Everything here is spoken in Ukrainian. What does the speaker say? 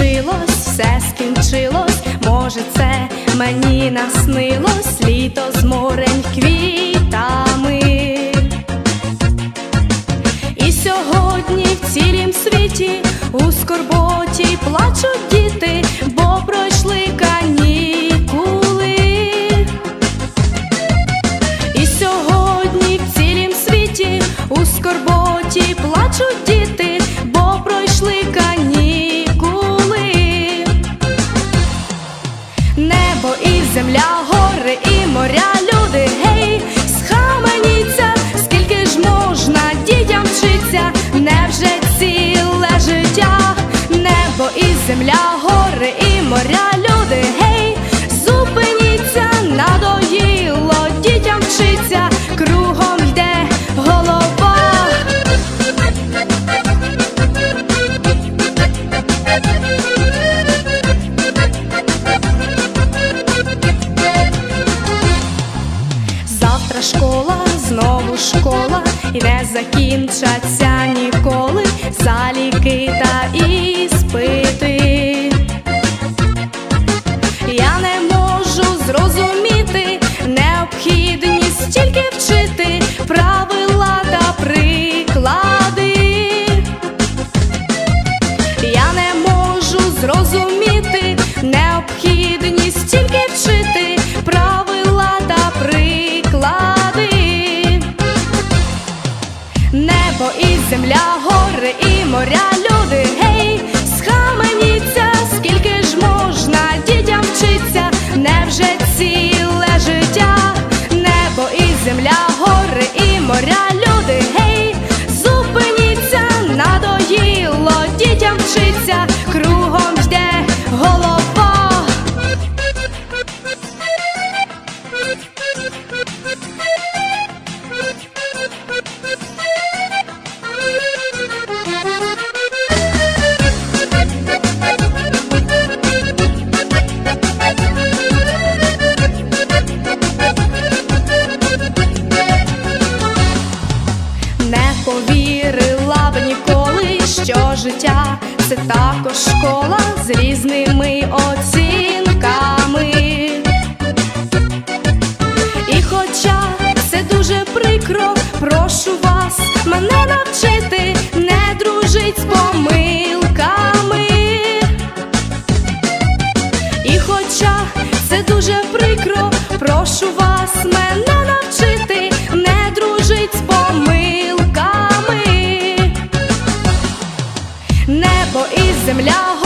закінчилось, все скінчилось, може, це мені наснилось, літо з морем квітами. земля, гори і моря, люди. школа і не закінчаться ніколи заліки та і. земля, гори і моря, люди, гей. життя це також школа з різними оцінками. І хоча це дуже прикро, прошу вас, мене навчати. земля.